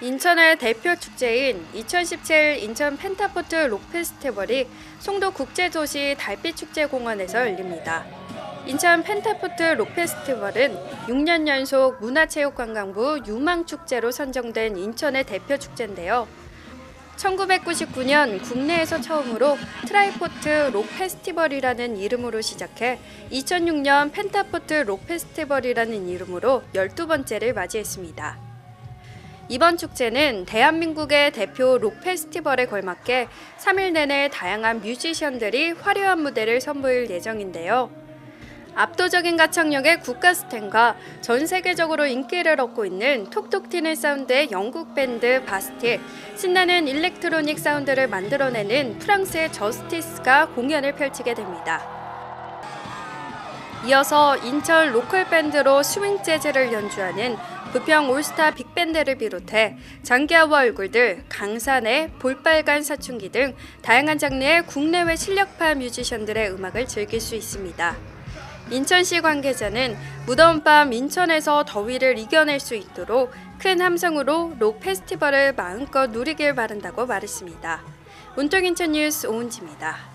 인천의 대표 축제인 2017 인천 펜타포트 록 페스티벌이 송도 국제도시 달빛축제공원에서 열립니다. 인천 펜타포트 록 페스티벌은 6년 연속 문화체육관광부 유망축제로 선정된 인천의 대표 축제인데요. 1999년 국내에서 처음으로 트라이포트 록 페스티벌이라는 이름으로 시작해 2006년 펜타포트 록 페스티벌이라는 이름으로 12번째를 맞이했습니다. 이번 축제는 대한민국의 대표 록 페스티벌에 걸맞게 3일 내내 다양한 뮤지션들이 화려한 무대를 선보일 예정인데요. 압도적인 가창력의 국가 스탠과 전 세계적으로 인기를 얻고 있는 톡톡 튀는 사운드의 영국 밴드 바스틸, 신나는 일렉트로닉 사운드를 만들어내는 프랑스의 저스티스가 공연을 펼치게 됩니다. 이어서 인천 로컬 밴드로 스윙 재즈를 연주하는 부평 올스타 빅밴드를 비롯해 장기하와 얼굴들, 강산의 볼빨간 사춘기 등 다양한 장르의 국내외 실력파 뮤지션들의 음악을 즐길 수 있습니다. 인천시 관계자는 무더운 밤 인천에서 더위를 이겨낼 수 있도록 큰 함성으로 록 페스티벌을 마음껏 누리길 바란다고 말했습니다. 온통 인천 뉴스 오은지입니다.